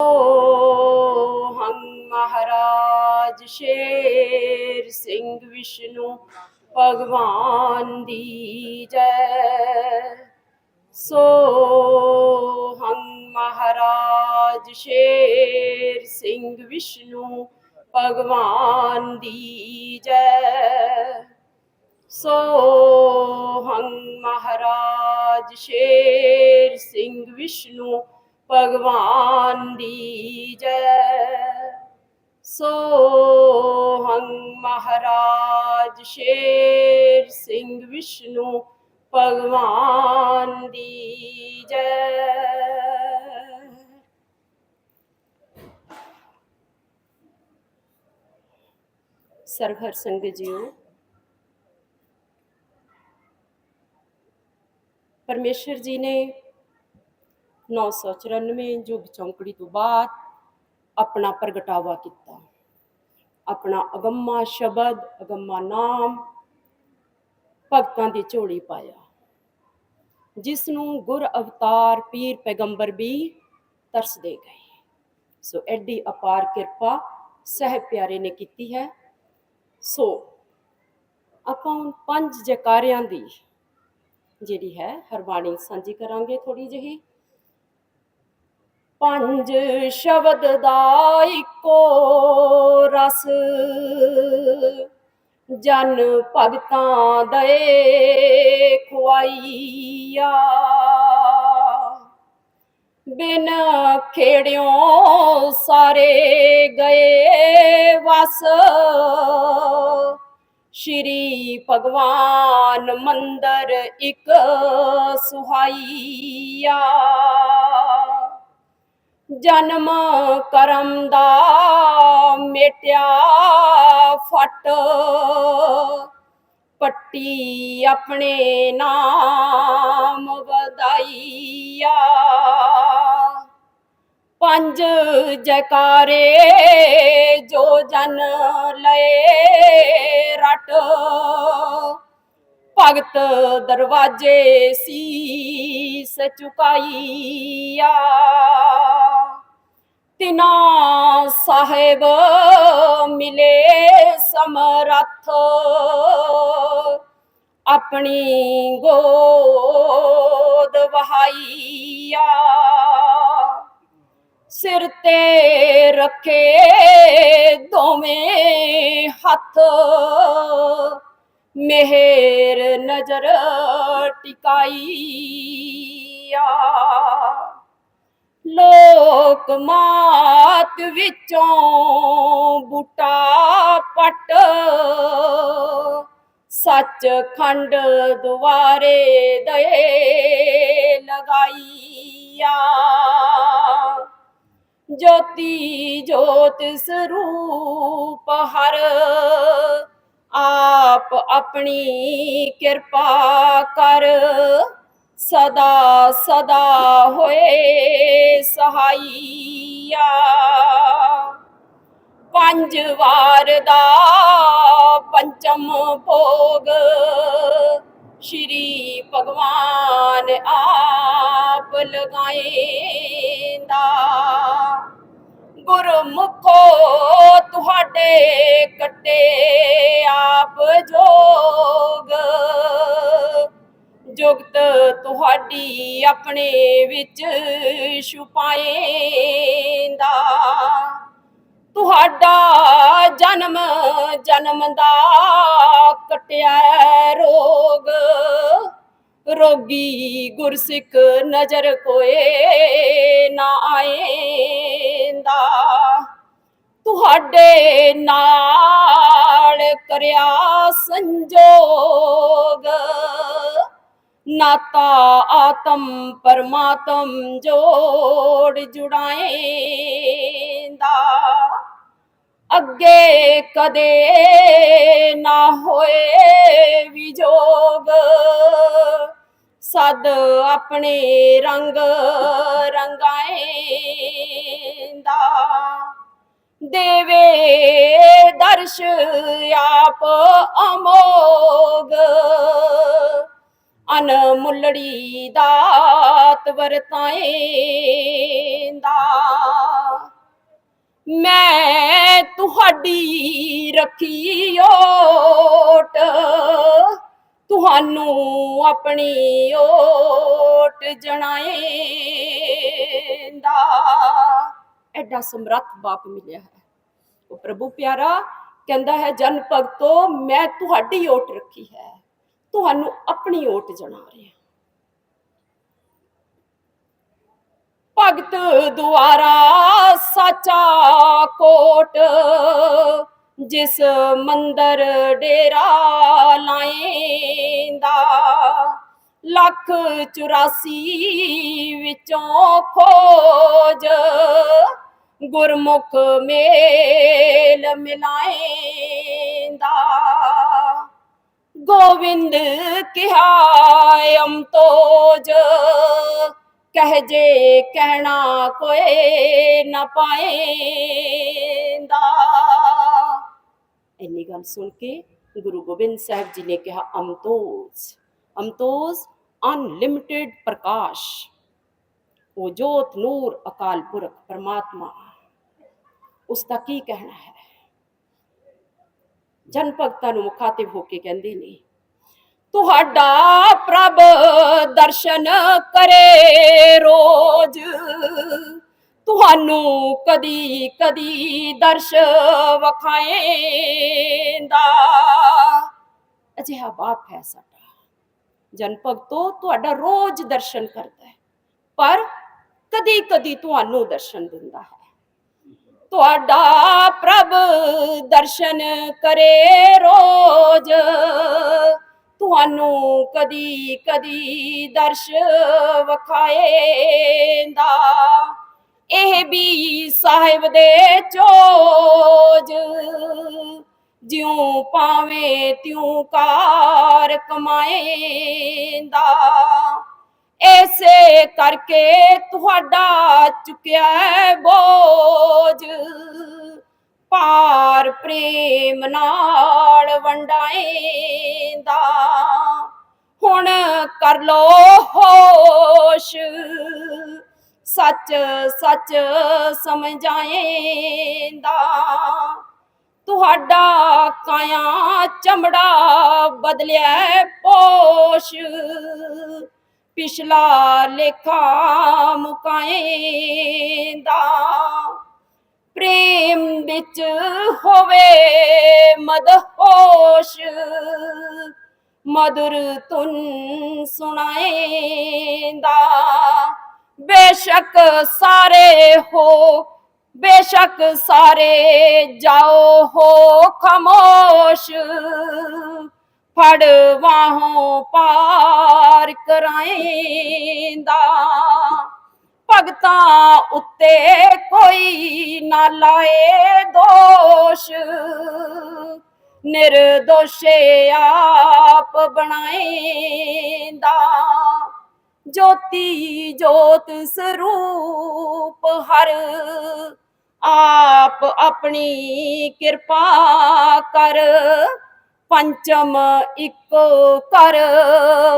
ਹੰ ਮਹਾਰਾਜ ਸ਼ੇਰ ਸਿੰਘ ਵਿਸ਼ਨੂੰ ਭਗਵਾਨ ਦੀ ਜੈ ਸੋ ਹੰ ਮਹਾਰਾਜ ਸ਼ੇਰ ਸਿੰਘ ਵਿਸ਼ਨੂੰ ਭਗਵਾਨ ਦੀ ਜੈ ਸੋ ਹੰ ਮਹਾਰਾਜ ਸ਼ੇਰ ਸਿੰਘ ਵਿਸ਼ਨੂੰ ਭਗਵਾਨ ਦੀ ਜੈ। ਸੋ ਹੰ ਮਹਾਰਾਜ ਸ਼ੇਰ ਸਿੰਘ ਵਿਸ਼ਨੂੰ, ਭਗਵਾਨ ਦੀ ਜੈ। ਸਰਵਰ ਸੰਗਤ ਜੀਓ, ਪਰਮੇਸ਼ਰ ਜੀ ਨੇ 994 ਯੁੱਗ ਚੌਂਕੜੀ ਤੋਂ ਬਾਅਦ ਆਪਣਾ ਪ੍ਰਗਟਾਵਾ ਕੀਤਾ। ਆਪਣਾ ਅਗੰਮਾ ਸ਼ਬਦ, ਅਗੰਮਾ ਨਾਮ ਭਗਤਾਂ ਦੀ ਝੋਲੀ ਪਾਇਆ। ਜਿਸ ਨੂੰ ਗੁਰ ਅਵਤਾਰ ਪੀਰ ਪੈਗੰਬਰ ਵੀ ਤਰਸਦੇ ਗਏ। ਸੋ ਐਡੀ ਅਪਾਰ ਕਿਰਪਾ ਸਹਿਬ ਪਿਆਰੇ ਨੇ ਕੀਤੀ ਹੈ। ਸੋ ਆਪਾਂ ਹੁਣ ਪੰਜ ਜਕਾਰਿਆਂ ਦੀ ਜਿਹੜੀ ਹੈ ਹਰਬਾਣੀ ਸਾਂਝੀ ਕਰਾਂਗੇ ਥੋੜੀ ਜਿਹੀ। ਪੰਜ ਸ਼ਬਦ ਦਾ ਇੱਕੋ ਰਸ। ਜਨ ਭਗਤਾਂ ਦੇ ਖੁਆਈਆ। ਬਿਨ ਖੇੜਿਓ ਸਾਰੇ ਗਏ ਵਸ। ਸ਼੍ਰੀ ਭਗਵਾਨ ਮੰਦਰ ਇੱਕ ਸੁਹਾਈਆ। ਜਨਮ ਕਰਮ ਦਾ ਮੇਟਿਆ ਫਟ। ਪੱਟੀ ਆਪਣੇ ਨਾਮ ਵਧਾਈਆ। ਪੰਜ ਜੈਕਾਰੇ ਜੋ ਜਨ ਲਏ ਰਟ। ਭਗਤ ਦਰਵਾਜੇ ਸੀਸ ਚੁਕਾਈਆ। ਤਿਨਾ ਸਾਹਿਬ ਮਿਲੇ ਸਮਰੱਥ, ਆਪਣੀ ਗੋਦ ਵਹਾਈਆ। ਸਿਰ ਤੇ ਰੱਖੇ ਦੋਵੇਂ ਹੱਥ ਮਿਹਰ ਨਜ਼ਰ ਟਿਕਾਈਆ ਲੋਕ ਮਾਤ ਵਿੱਚੋਂ ਬੂਟਾ ਪਟ, ਸੱਚ ਖੰਡ ਦੁਆਰੇ ਦਏ ਲਗਾਈਆ ਜੋਤੀ ਜੋਤ ਸਰੂਪ ਹਰ ਆਪ ਆਪਣੀ ਕਿਰਪਾ ਕਰ ਸਦਾ ਸਦਾ ਹੋਏ ਸਹਾਈਆ। ਪੰਜ ਵਾਰ ਦਾ ਪੰਚਮ ਭੋਗ ਸ਼੍ਰੀ ਭਗਵਾਨ ਆਪ ਲਗਾਏਂਦਾ ਗੁਰਮੁਖੋ ਤੁਹਾਡੇ ਕੱਟੇ ਆਪ ਜੋਗ। ਜੁਗਤ ਤੁਹਾਡੀ ਆਪਣੇ ਵਿੱਚ ਛੁਪਾਏਂਦਾ। ਤੁਹਾਡਾ ਜਨਮ ਜਨਮ ਦਾ ਕਟਿਆ ਰੋਗ। ਰੋਗੀ ਗੁਰਸਿੱਖ ਨਜ਼ਰ ਕੋਏ ਨਾ ਆਏ। ਆਏਂਦਾ ਤੁਹਾਡੇ ਨਾਲ ਕਰਿਆ ਸੰਜੋਗ। ਨਾਤਾ ਆਤਮ ਪਰਮਾਤਮ ਜੋੜ ਜੁੜਾਏਂਦਾ। ਅੱਗੇ ਕਦੇ ਨਾ ਹੋਏ ਵਿਜੋਗ। ਸਦ ਆਪਣੇ ਰੰਗ ਰੰਗਾਏਂਦਾ। ਦੇਵੇ ਦਰਸ਼ ਆਪ ਅਮੋਗ। ਅਨਮੁੱਲੜੀ ਦਾਤ ਵਰਤਾਏਂਦਾ। ਮੈਂ ਤੁਹਾਡੀ ਰੱਖੀ ਓਟ ਤੁਹਾਨੂੰ ਆਪਣੀ ਓਟ ਜਣਾਏਂਦਾ। ਐਡਾ ਸਮਰੱਥ ਬਾਪ ਮਿਲਿਆ ਹੈ। ਉਹ ਪ੍ਰਭੂ ਪਿਆਰਾ ਕਹਿੰਦਾ ਹੈ, ਜਨ ਭਗਤੋ, ਮੈਂ ਤੁਹਾਡੀ ਓਟ ਰੱਖੀ ਹੈ। ਤੁਹਾਨੂੰ ਆਪਣੀ ਓਟ ਜਣਾ ਰਿਹਾ ਭਗਤ ਦੁਆਰਾ ਸਾਚਾ ਕੋਟ ਜਿਸ ਮੰਦਰ ਡੇਰਾ ਲਾਏਂਦਾ ਲੱਖ 84 ਵਿੱਚੋਂ ਖੋਜ ਗੁਰਮੁਖ ਮੇਲ ਮਿਲਾਏਂਦਾ ਗੋਵਿੰਦ ਕਿਹਾ ਅਮਤੋਜ ਕਹਿ ਜੇ ਕਹਿਣਾ ਕੋਈ ਨਾ ਪਾਏਂਦਾ ਇੰਨੀ ਗੱਲ ਸੁਣ ਕੇ ਗੁਰੂ ਗੋਬਿੰਦ ਸਾਹਿਬ ਜੀ ਨੇ ਕਿਹਾ ਅਮਤੋਜ ਅਮਤੋਜ ਅਨਲਿਮਿਟਿਡ ਪ੍ਰਕਾਸ਼ ਉਹ ਜੋਤ ਨੂਰ ਅਕਾਲ ਪੁਰਖ ਪਰਮਾਤਮਾ ਉਸ ਦਾ ਕੀ ਕਹਿਣਾ ਹੈ ਜਨ ਭਗਤਾਂ ਨੂੰ ਮੁਖਾਤਿਬ ਹੋ ਕੇ ਕਹਿੰਦੇ ਨੇ ਤੁਹਾਡਾ ਪ੍ਰਭ ਦਰਸ਼ਨ ਕਰੇ ਰੋਜ਼ ਤੁਹਾਨੂੰ ਕਦੀ ਕਦੀ ਦਰਸ਼ ਵਖਾਏਂਦਾ ਅਜਿਹਾ ਬਾਪ ਹੈ ਸਾਡਾ। ਜਨ ਭਗਤੋ, ਤੁਹਾਡਾ ਰੋਜ਼ ਦਰਸ਼ਨ ਕਰਦਾ ਹੈ। ਪਰ ਕਦੀ ਕਦੀ ਤੁਹਾਨੂੰ ਦਰਸ਼ਨ ਦਿੰਦਾ ਹੈ। ਤੁਹਾਡਾ ਪ੍ਰਭ ਦਰਸ਼ਨ ਕਰੇ ਰੋਜ਼। ਤੁਹਾਨੂੰ ਕਦੀ ਕਦੀ ਦਰਸ਼ ਵਖਾਏਂਦਾ ਇਹ ਵੀ ਸਾਹਿਬ ਦੇ ਚੋਜ। ਜਿਉ ਪਾਵੇਂ ਤਿਉ ਕਾਰ ਕਮਾਏਂਦਾ, ਐਸੇ ਕਰਕੇ ਤੁਹਾਡਾ ਚੁੱਕਿਆ ਬੋਝ। ਪਾਰ ਪ੍ਰੇਮ ਨਾਲ ਵੰਡਾਏਂਦਾ। ਹੁਣ ਕਰ ਲੋ ਹੋਸ਼। ਸੱਚ ਸੱਚ ਸਮਝਾਏਂਦਾ ਤੁਹਾਡਾ ਕਾਇਆ ਚਮੜਾ ਬਦਲਿਆ ਪੋਸ਼। ਪਿਛਲਾ ਲੇਖਾ ਮੁਕਾਏਂਦਾ। ਪ੍ਰੇਮ ਵਿੱਚ ਹੋਵੇ ਮਦਹੋਸ਼। ਮధుਰ ਤੁਨ ਸੁਣਾਏਂਦਾ। ਬੇਸ਼ੱਕ ਸਾਰੇ ਹੋ, ਬੇਸ਼ੱਕ ਸਾਰੇ ਜਾਓ ਹੋ, ਖਮੋਸ਼। ਫੜ ਵਾਹੋਂ ਪਾਰ ਕਰਾਏਂਦਾ। ਭਗਤਾਂ ਉੱਤੇ ਕੋਈ ਨਾ ਲਾਏ ਦੋਸ਼। ਨਿਰਦੋਸ਼ੇ ਆਪ ਬਣਾਏਂਦਾ। ਜੋਤੀ ਜੋਤ ਸਰੂਪ ਹਰ ਆਪ ਆਪਣੀ ਕਿਰਪਾ ਕਰ। ਪੰਚਮ ਇੱਕ ਕਰ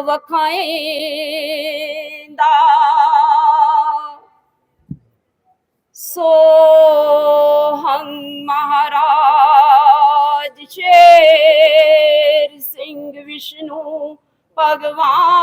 ਵਖਾਏਂਦਾ। ਸੋ ਹੰ ਮਹਾਰਾਜ ਸ਼ੇਰ ਸਿੰਘ ਵਿਸ਼ਨੂੰ ਭਗਵਾਨ